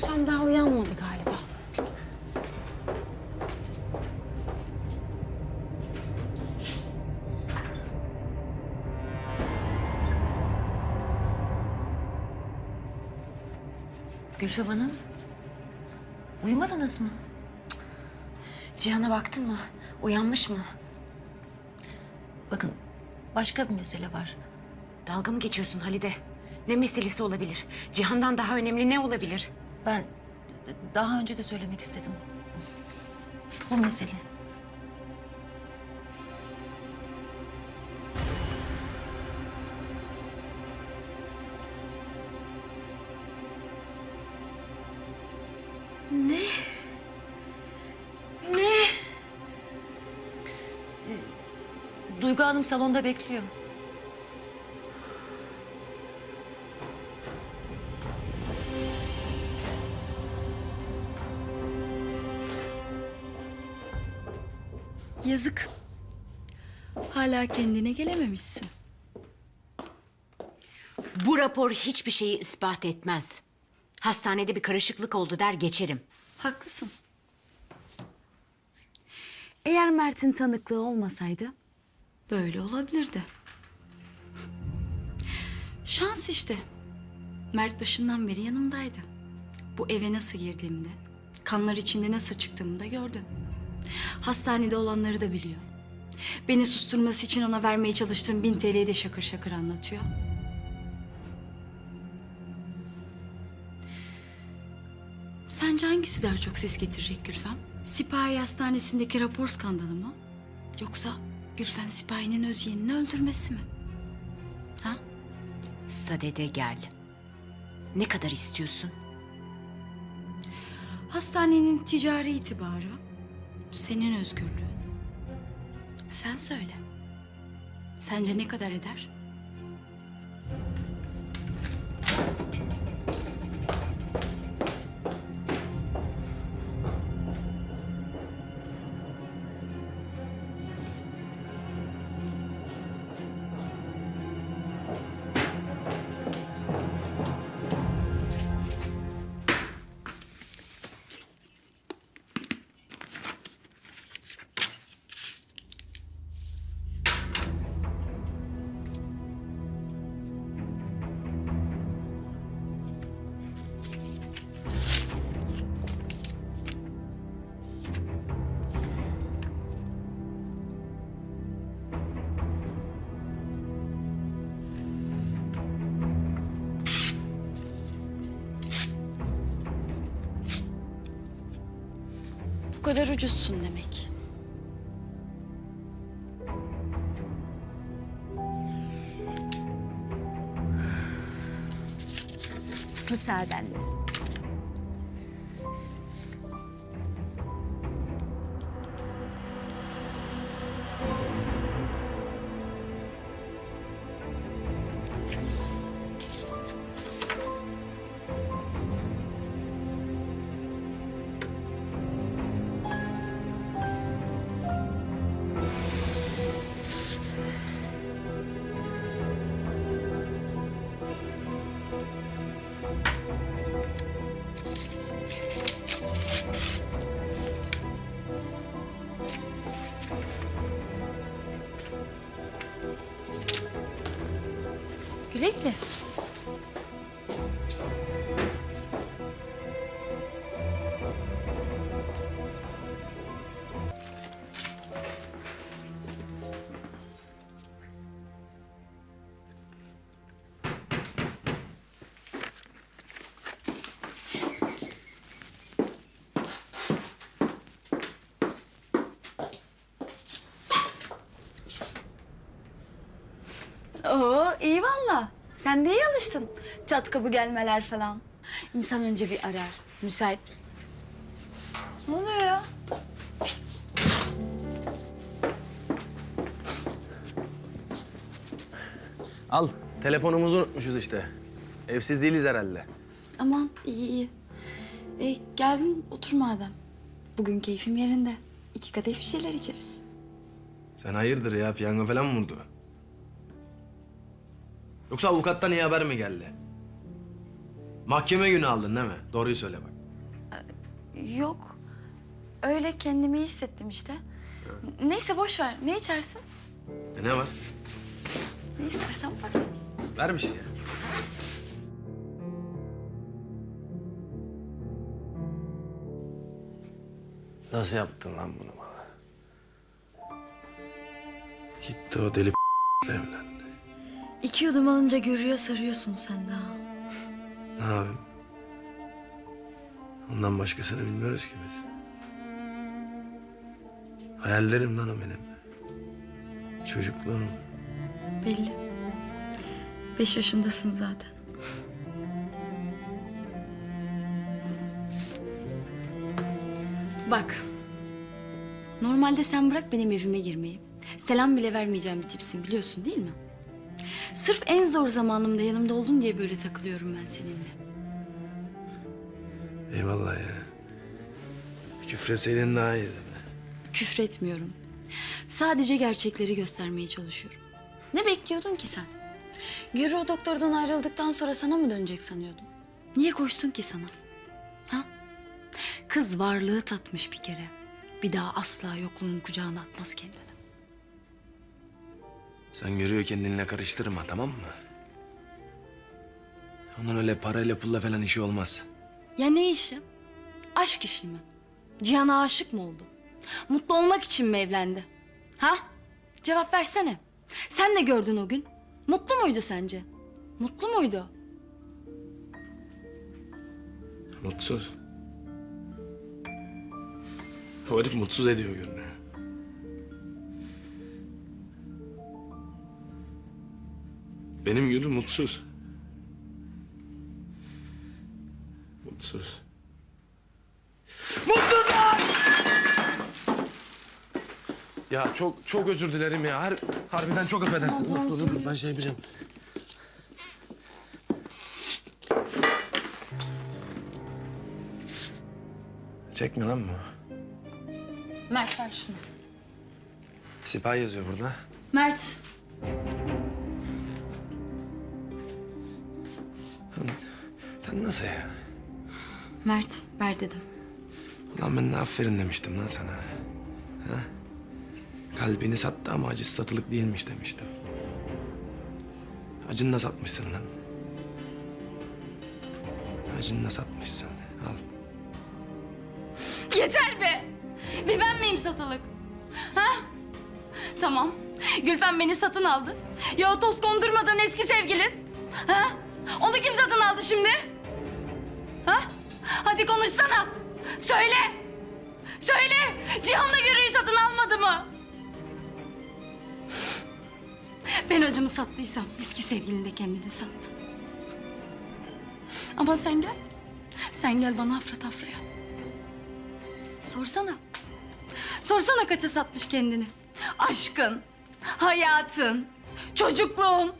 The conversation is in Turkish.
Gülfem daha uyanmadı galiba. Gülfem Hanım. Uyumadınız mı? Cihan'a baktın mı? Uyanmış mı? Bakın başka bir mesele var. Dalga mı geçiyorsun Halide? Ne meselesi olabilir? Cihan'dan daha önemli ne olabilir? Ben daha önce de söylemek istedim. Bu mesele. Ne? Duygu Hanım salonda bekliyor. Yazık. Hala kendine gelememişsin. Bu rapor hiçbir şeyi ispat etmez. Hastanede bir karışıklık oldu der geçerim. Haklısın. Eğer Mert'in tanıklığı olmasaydı böyle olabilirdi. Şans işte. Mert başından beri yanımdaydı. Bu eve nasıl girdiğimde, kanlar içinde nasıl çıktığımı da gördü. Hastanede olanları da biliyor. Beni susturması için ona vermeye çalıştığım bin TL'yi de şakır şakır anlatıyor. Sence hangisi daha çok ses getirecek Gülfem? Sipahi hastanesindeki rapor skandalı mı? Yoksa Gülfem Sipahi'nin öz yeğenini öldürmesi mi? Ha? Sadede gel. Ne kadar istiyorsun? Hastanenin ticari itibarı, senin özgürlüğün. Sen söyle. Sence ne kadar eder? Bu kadar ucuzsun demek. Müsaadenle. Güle güle. Oo iyi valla. Sen de iyi alıştın. Çat kapı gelmeler falan. İnsan önce bir arar. Müsait. Ne oluyor ya? Al. Telefonumuzu unutmuşuz işte. Evsiz değiliz herhalde. Aman iyi iyi. E, geldin otur madem. Bugün keyfim yerinde. İki kadeh bir şeyler içeriz. Sen hayırdır ya? Piyango falan mı vurdu? Yoksa avukattan iyi haber mi geldi? Mahkeme günü aldın değil mi? Doğruyu söyle bak. Yok. Öyle kendimi iyi hissettim işte. Neyse boş ver. Ne içersin? E ne var? Ne istersen bak. Ver bir şey ya. Nasıl yaptın lan bunu bana? Gitti o deli evlendi. İki yudum alınca görüyor sarıyorsun sen daha. Ne yapayım? Ondan başkasını bilmiyoruz ki biz. Hayallerim lan o benim. Çocukluğum. Belli. Beş yaşındasın zaten. Bak. Normalde sen bırak benim evime girmeyi. Selam bile vermeyeceğim bir tipsin biliyorsun değil mi? Sırf en zor zamanımda yanımda oldun diye böyle takılıyorum ben seninle. Eyvallah ya. Küfretseydin daha iyiydi. Küfretmiyorum. Sadece gerçekleri göstermeye çalışıyorum. Ne bekliyordun ki sen? Gürü o doktordan ayrıldıktan sonra sana mı dönecek sanıyordun? Niye koşsun ki sana? Ha? Kız varlığı tatmış bir kere. Bir daha asla yokluğun kucağına atmaz kendini. Sen görüyor kendinle karıştırma tamam mı? Onun öyle parayla pulla falan işi olmaz. Ya ne işi? Aşk işi mi? Cihan'a aşık mı oldu? Mutlu olmak için mi evlendi? Ha? Cevap versene. Sen de gördün o gün. Mutlu muydu sence? Mutlu muydu? Mutsuz. O herif mutsuz ediyor görünüyor. Benim gibi mutsuz. Mutsuz. Mutsuz lan! Ya çok çok özür dilerim ya. Har harbiden çok affedersin. Dur, dur, dur, ben şey yapacağım. Çekme lan bu. Mert ver şunu. Sipahi yazıyor burada. Mert. Nasıl ya? Mert ver dedim. Ulan ben de aferin demiştim lan sana. Ha? Kalbini sattı ama acısı satılık değilmiş demiştim. Acını da satmışsın lan. Acını da satmışsın. Al. Yeter be! Bir ben miyim satılık? Ha? Tamam. Gülfem beni satın aldı. Ya toz kondurmadan eski sevgilin? Ha? Onu kim satın aldı şimdi? Ha? Hadi konuşsana. Söyle. Söyle. Cihan'la Gürü'yü satın almadı mı? Ben acımı sattıysam eski sevgilin de kendini sattı. Ama sen gel. Sen gel bana afra tafraya. Sorsana. Sorsana kaça satmış kendini. Aşkın, hayatın, çocukluğun.